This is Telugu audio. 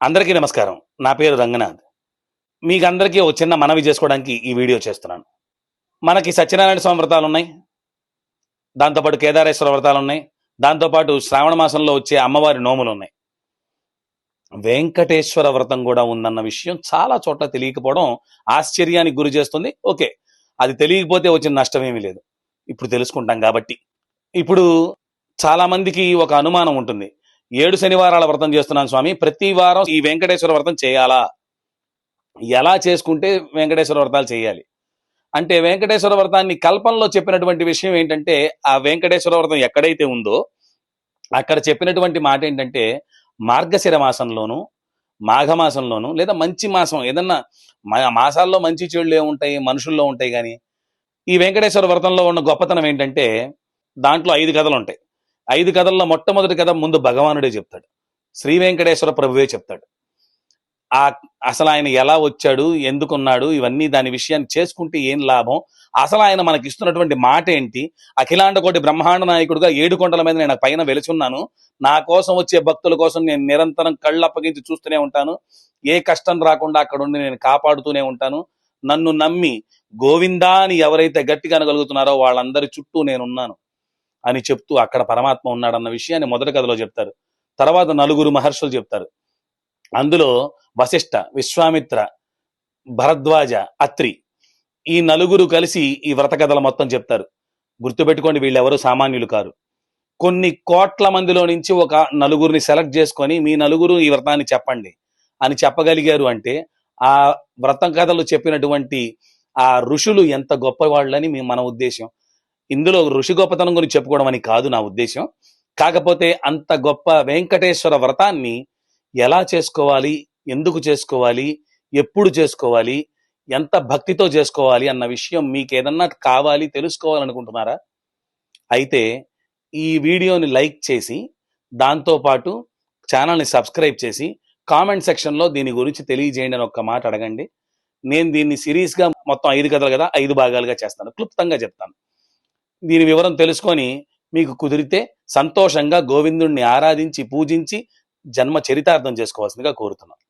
అందరికీ నమస్కారం. నా పేరు రంగనాథ్. మీకు అందరికీ ఒక చిన్న మనవి చేసుకోవడానికి ఈ వీడియో చేస్తున్నాను. మనకి సత్యనారాయణ స్వామి వ్రతాలు ఉన్నాయి దాంతోపాటు కేదారేశ్వర వ్రతాలు ఉన్నాయి దాంతోపాటు శ్రావణ మాసంలో వచ్చే అమ్మవారి నోములు ఉన్నాయి వెంకటేశ్వర వ్రతం కూడా ఉందన్న విషయం చాలా చోట్ల తెలియకపోవడం ఆశ్చర్యానికి గురి చేస్తుంది. ఓకే అది తెలియకపోతే వచ్చిన నష్టం ఏమీ లేదు. ఇప్పుడు తెలుసుకుంటాం కాబట్టి. ఇప్పుడు చాలామందికి ఒక అనుమానం ఉంటుంది. ఏడు శనివారాల వ్రతం చేస్తున్నాను స్వామి. ప్రతి వారం ఈ వెంకటేశ్వర వ్రతం చేయాలా? ఎలా చేసుకుంటే వెంకటేశ్వర వ్రతాలు చేయాలి? అంటే వెంకటేశ్వర వ్రతాన్ని కల్పనలో చెప్పినటువంటి విషయం ఏంటంటే ఆ వెంకటేశ్వర వ్రతం ఎక్కడైతే ఉందో అక్కడ చెప్పినటువంటి మాట ఏంటంటే మార్గశిర మాసంలోను మాఘమాసంలోను లేదా మంచి మాసం ఏదన్నా మా- మాసాల్లో మంచి చెడులు ఉంటాయి మనుషుల్లో ఉంటాయి కానీ ఈ వెంకటేశ్వర వ్రతంలో ఉన్న గొప్పతనం ఏంటంటే దాంట్లో ఐదు కథలు ఉంటాయి. ఐదు కథల్లో మొట్టమొదటి కథ ముందు భగవానుడే చెప్తాడు. శ్రీ వెంకటేశ్వర ప్రభువే చెప్తాడు. ఆ అసలు ఆయన ఎలా వచ్చాడు ఎందుకున్నాడు ఇవన్నీ దాని విషయాన్ని చేసుకుంటే ఏం లాభం? అసలు ఆయన మనకి ఇస్తున్నటువంటి మాట ఏంటి అఖిలాండ కోటి బ్రహ్మాండ నాయకుడుగా ఏడు కొండల మీద నేను పైన వెలుచున్నాను. నా కోసం వచ్చే భక్తుల కోసం నేను నిరంతరం కళ్ళు అప్పగించి చూస్తూనే ఉంటాను. ఏ కష్టం రాకుండా అక్కడ ఉండి నేను కాపాడుతూనే ఉంటాను. నన్ను నమ్మి గోవిందా అని ఎవరైతే గట్టిగా అనగలుగుతున్నారో వాళ్ళందరి చుట్టూ నేనున్నాను. అని చెప్తూ అక్కడ పరమాత్మ ఉన్నాడన్న విషయాన్ని మొదటి కథలో చెప్తారు. తర్వాత నలుగురు మహర్షులు చెప్తారు. అందులో వశిష్ఠ విశ్వామిత్ర భరద్వాజ అత్రి ఈ నలుగురు కలిసి ఈ వ్రత కథలు మొత్తం చెప్తారు. గుర్తుపెట్టుకోండి వీళ్ళెవరూ సామాన్యులు కారు. కొన్ని కోట్ల మందిలో నుంచి ఒక నలుగురిని సెలెక్ట్ చేసుకొని మీ నలుగురు ఈ వ్రతాన్ని చెప్పండి అని చెప్పగలిగారు అంటే ఆ వ్రతం కథలు చెప్పినటువంటి ఆ ఋషులు ఎంత గొప్పవాళ్ళని మన ఉద్దేశం ఇందులో ఋషి గొప్పతనం గురించి చెప్పుకోవడం అని కాదు నా ఉద్దేశం కాకపోతే అంత గొప్ప వెంకటేశ్వర వ్రతాన్ని ఎలా చేసుకోవాలి ఎందుకు చేసుకోవాలి ఎప్పుడు చేసుకోవాలి ఎంత భక్తితో చేసుకోవాలి అన్న విషయం మీకు ఏదన్నా కావాలి తెలుసుకోవాలనుకుంటున్నారా? అయితే ఈ వీడియోని లైక్ చేసి దాంతోపాటు ఛానల్ని సబ్స్క్రైబ్ చేసి కామెంట్ సెక్షన్లో దీని గురించి తెలియజేయండి అని ఒక్క మాట అడగండి. నేను దీన్ని సిరీస్గా మొత్తం ఐదు కథలు కదా ఐదు భాగాలుగా చేస్తాను. క్లుప్తంగా చెప్తాను. దీని వివరం తెలుసుకొని మీకు కుదిరితే సంతోషంగా గోవిందుణ్ణి ఆరాధించి పూజించి జన్మ చరితార్థం చేసుకోవాల్సిందిగా కోరుతున్నాను.